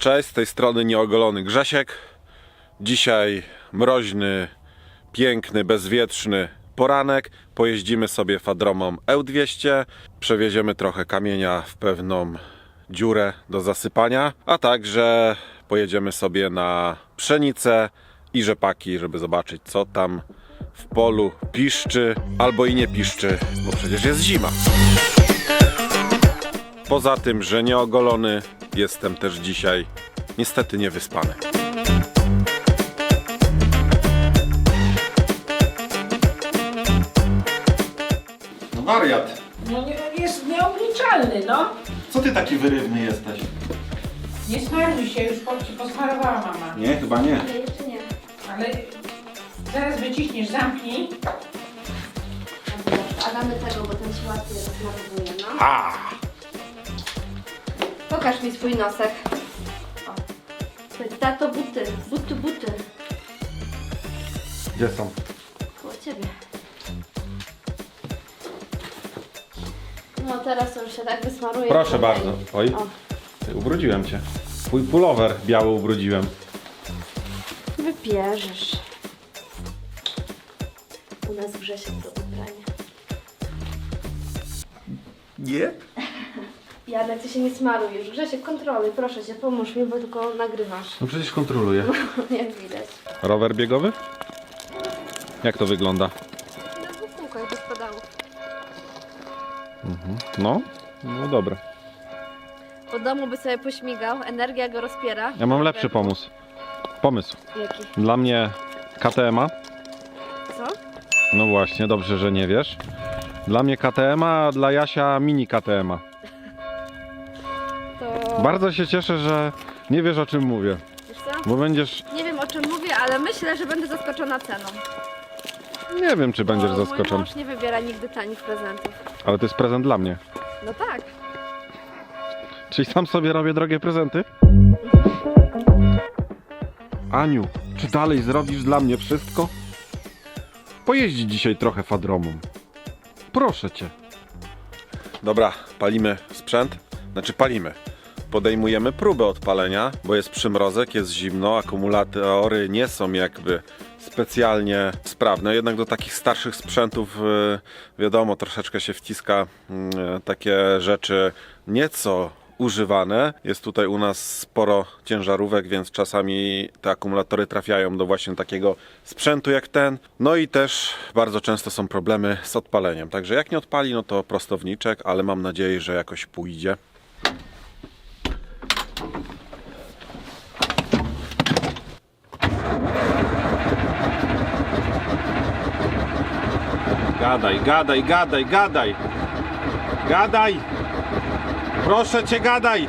Cześć, z tej strony nieogolony Grzesiek. Dzisiaj mroźny, piękny, bezwietrzny poranek. Pojeździmy sobie fadromą E200, przewieziemy trochę kamienia w pewną dziurę do zasypania, a także pojedziemy sobie na pszenicę i rzepaki, żeby zobaczyć co tam w polu piszczy albo i nie piszczy, bo przecież jest zima. Poza tym, że nieogolony, jestem też dzisiaj niestety niewyspany. No wariat. No nie, jest nieobliczalny, no. Co ty taki wyrywny jesteś? Nie smaruj się, już po, ci posmarowała mama. Nie, chyba nie. Ale jeszcze nie. Ale zaraz wyciśniesz, zamknij. A damy tego, bo ten się łatwiej rozmarowuje, no. A! Pokaż mi swój nosek. O. Tato, buty, buty, buty. Gdzie są? Koło ciebie. No teraz to już się tak wysmaruje. Proszę bardzo. Oj, O, ty, ubrudziłem cię. Twój pulover biały ubrudziłem. wypierzesz. U nas Grzesiek to ubranie. Nie? Janek, ty się nie smaruj już. Grzesiek, kontroluj, proszę cię, pomóż mi, bo tylko nagrywasz. No przecież kontroluję. Jak widać. Rower biegowy? Jak to wygląda? Na dwóch kółkach bez pedałów. No, no dobra. Po domu by sobie pośmigał, energia go rozpiera. Ja mam lepszy pomysł. Pomysł. Jaki? Dla mnie KTM-a. Co? No właśnie, dobrze, że nie wiesz. Dla mnie KTM-a, a dla Jasia mini KTM-a. Bardzo się cieszę, że nie wiesz o czym mówię. Wiesz co? Bo będziesz. Nie wiem o czym mówię, ale myślę, że będę zaskoczona ceną. Nie wiem, czy będziesz bo Mój zaskoczony. mąż nie wybiera nigdy tanich prezentów. Ale to jest prezent dla mnie. No tak. Czyli sam sobie robię drogie prezenty? Aniu, czy dalej zrobisz dla mnie wszystko? Pojeździ dzisiaj trochę fadromą. Proszę cię. Dobra, palimy sprzęt. Znaczy palimy. Podejmujemy próbę odpalenia, bo jest przymrozek, jest zimno, akumulatory nie są jakby specjalnie sprawne. Jednak do takich starszych sprzętów y, wiadomo, troszeczkę się wciska y, takie rzeczy nieco używane. Jest tutaj u nas sporo ciężarówek, więc czasami te akumulatory trafiają do właśnie takiego sprzętu jak ten. No i też bardzo często są problemy z odpaleniem. Także jak nie odpali, no to prostowniczek, ale mam nadzieję, że jakoś pójdzie. Gadaj, gadaj, gadaj, gadaj. Gadaj! Proszę cię, gadaj!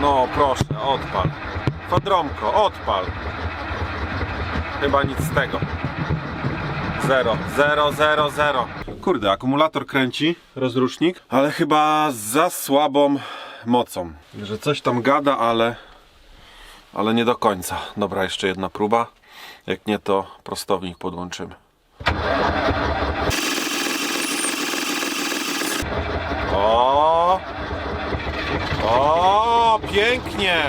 No proszę, odpal. Fadromko, odpal. Chyba nic z tego. Zero, zero, zero, zero. Kurde, akumulator kręci, rozrusznik, ale chyba za słabą mocą. Że coś tam gada, ale ale nie do końca. Dobra, jeszcze jedna próba. Jak nie, to prostownik podłączymy. O! O, pięknie!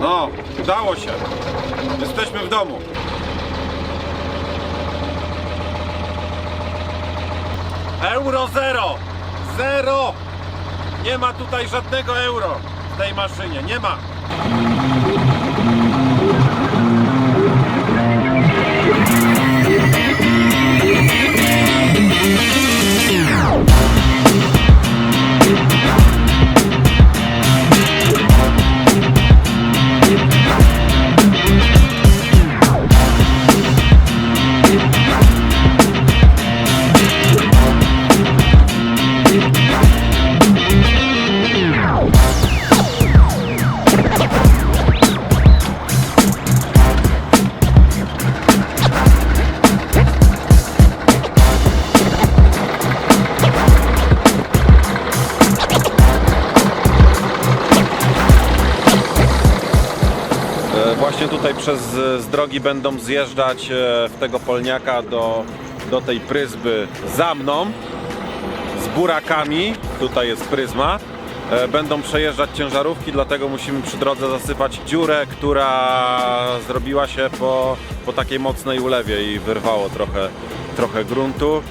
No, udało się. Jesteśmy w domu. Euro zero! Zero! Nie ma tutaj żadnego euro w tej maszynie. Nie ma. Drogi będą zjeżdżać e, w tego polniaka do do tej pryzmy za mną z burakami. Tutaj jest pryzma. E, Będą przejeżdżać ciężarówki, dlatego musimy przy drodze zasypać dziurę, która zrobiła się po, po takiej mocnej ulewie i wyrwało trochę, trochę gruntu.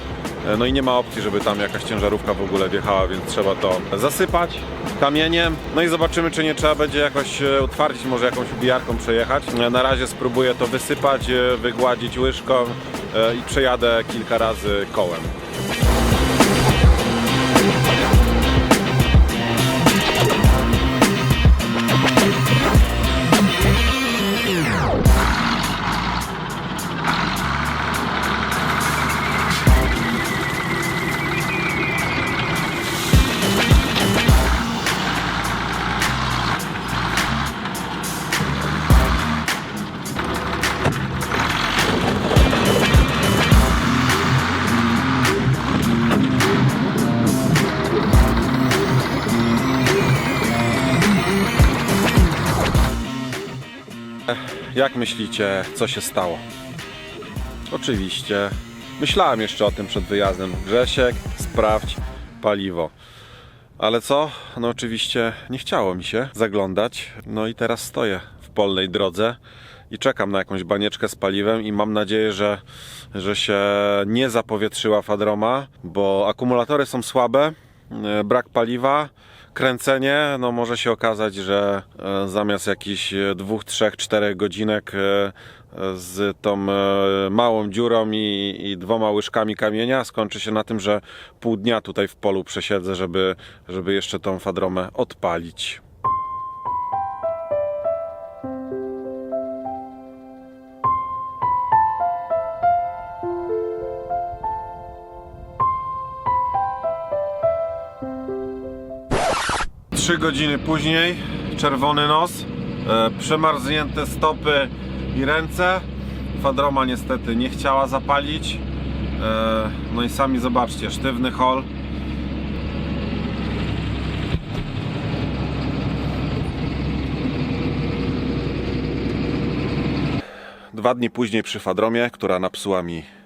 E, No i nie ma opcji, żeby tam jakaś ciężarówka w ogóle wjechała, więc trzeba to zasypać kamieniem. No i zobaczymy, czy nie trzeba będzie jakoś e, utwardzić, może jakąś ubijarką przejechać. E, Na razie spróbuję to wysypać, e, wygładzić łyżką e, i przejadę kilka razy kołem. Jak myślicie, co się stało? Oczywiście. Myślałem jeszcze o tym przed wyjazdem. Grzesiek, sprawdź paliwo. Ale co? No oczywiście nie chciało mi się zaglądać. No i teraz stoję w polnej drodze i czekam na jakąś banieczkę z paliwem i mam nadzieję, że, że się nie zapowietrzyła fadroma, bo akumulatory są słabe, e, brak paliwa, kręcenie, no może się okazać, że e, zamiast jakichś e, dwóch, trzech, czterech godzinek e, z tą małą dziurą i, i dwoma łyżkami kamienia skończy się na tym, że pół dnia tutaj w polu przesiedzę, żeby, żeby jeszcze tą fadromę odpalić. Trzy godziny później, czerwony nos, e, przemarznięte stopy i ręce. Fadroma niestety nie chciała zapalić. E, no i sami zobaczcie, sztywny hol. Dwa dni później przy Fadromie, która napsuła mi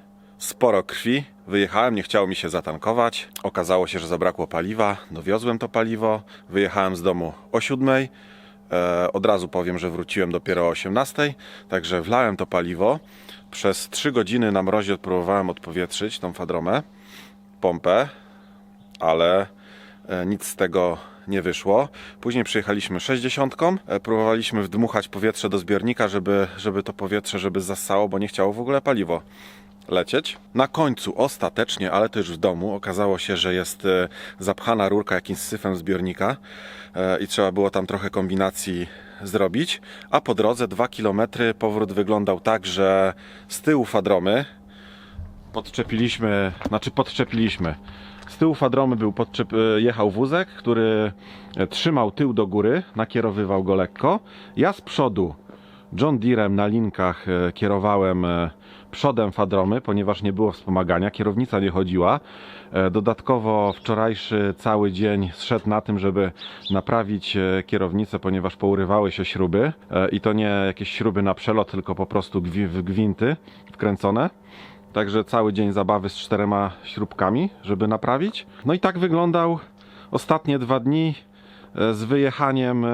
sporo krwi. Wyjechałem, nie chciało mi się zatankować. Okazało się, że zabrakło paliwa. Dowiozłem to paliwo. Wyjechałem z domu o 7. E, od razu powiem, że wróciłem dopiero o 18. Także wlałem to paliwo. Przez 3 godziny na mrozie próbowałem odpowietrzyć tą fadromę, pompę, ale e, nic z tego nie wyszło. Później przyjechaliśmy 60. e, Próbowaliśmy wdmuchać powietrze do zbiornika, żeby, żeby to powietrze żeby zassało, bo nie chciało w ogóle paliwo lecieć. Na końcu ostatecznie, ale to już w domu, okazało się, że jest e, zapchana rurka jakimś syfem zbiornika e, i trzeba było tam trochę kombinacji zrobić. A po drodze 2 km powrót wyglądał tak, że z tyłu fadromy podczepiliśmy, znaczy podczepiliśmy. Z tyłu fadromy był podczep, e, jechał wózek, który trzymał tył do góry, nakierowywał go lekko. Ja z przodu John Deerem na linkach kierowałem przodem fadromy, ponieważ nie było wspomagania, kierownica nie chodziła. E, Dodatkowo wczorajszy cały dzień zszedł na tym, żeby naprawić e, kierownicę, ponieważ pourywały się śruby E, i to nie jakieś śruby na przelot, tylko po prostu w gwinty wkręcone. Także cały dzień zabawy z czterema śrubkami, żeby naprawić. No i tak wyglądał ostatnie dwa dni z wyjechaniem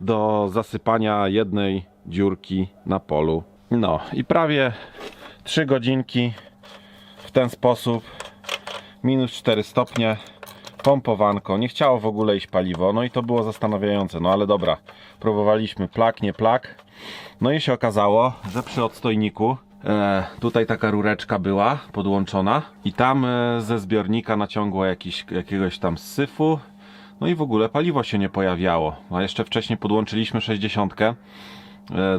do zasypania jednej dziurki na polu. No i prawie 3 godzinki w ten sposób. Minus 4 stopnie. Pompowanko. Nie chciało w ogóle iść paliwo. No i to było zastanawiające. No ale dobra. Próbowaliśmy plak, nie plak. No i się okazało, że przy odstojniku e, tutaj taka rureczka była podłączona i tam e, ze zbiornika naciągło jakiś, jakiegoś tam syfu. No i w ogóle paliwo się nie pojawiało. A jeszcze wcześniej podłączyliśmy 60 e,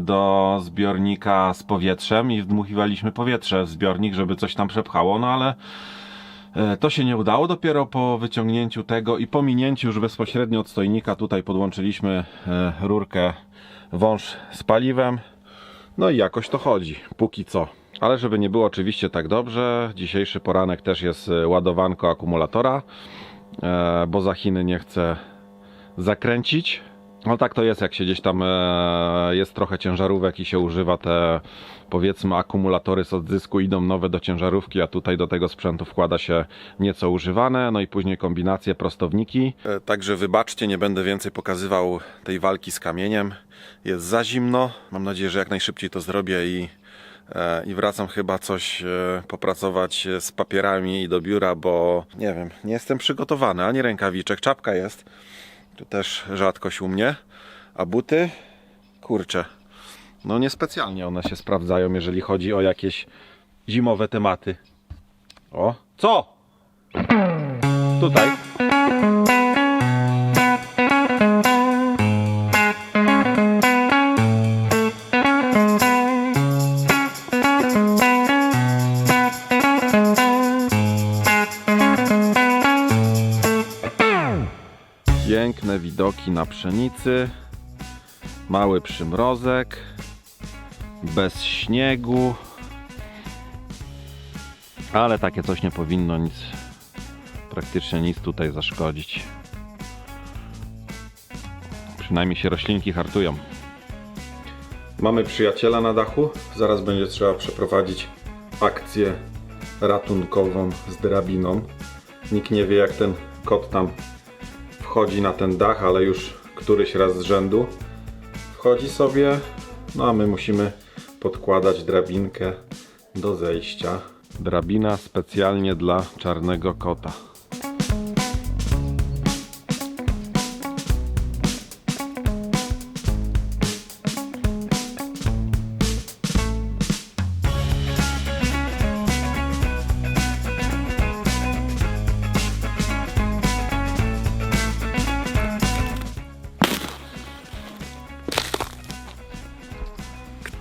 do zbiornika z powietrzem i wdmuchiwaliśmy powietrze w zbiornik, żeby coś tam przepchało, no ale e, to się nie udało. Dopiero po wyciągnięciu tego i pominięciu już bezpośrednio od stojnika tutaj podłączyliśmy e, rurkę wąż z paliwem. No i jakoś to chodzi, póki co. Ale żeby nie było oczywiście tak dobrze, dzisiejszy poranek też jest e, ładowanko akumulatora, e, bo za Chiny nie chcę zakręcić. No tak to jest, jak się gdzieś tam e, jest trochę ciężarówek i się używa te powiedzmy akumulatory z odzysku, idą nowe do ciężarówki, a tutaj do tego sprzętu wkłada się nieco używane, no i później kombinacje, prostowniki. E, Także wybaczcie, nie będę więcej pokazywał tej walki z kamieniem. Jest za zimno. Mam nadzieję, że jak najszybciej to zrobię i, e, i wracam chyba coś e, popracować z papierami i do biura, bo nie wiem, nie jestem przygotowany, ani rękawiczek, czapka jest. Tu też rzadkość u mnie. A buty? Kurczę. No niespecjalnie one się sprawdzają, jeżeli chodzi o jakieś zimowe tematy. O, co? Tutaj. Widoki na pszenicy. Mały przymrozek bez śniegu. Ale takie coś nie powinno nic, praktycznie nic tutaj zaszkodzić. Przynajmniej się roślinki hartują. Mamy przyjaciela na dachu. Zaraz będzie trzeba przeprowadzić akcję ratunkową z drabiną. Nikt nie wie, jak ten kot tam wchodzi na ten dach, ale już któryś raz z rzędu wchodzi sobie. No a my musimy podkładać drabinkę do zejścia. Drabina specjalnie dla czarnego kota.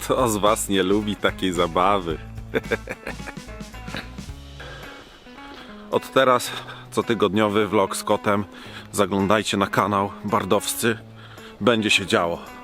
Kto z Was nie lubi takiej zabawy? Od teraz cotygodniowy vlog z kotem. Zaglądajcie na kanał Bardowscy. Będzie się działo.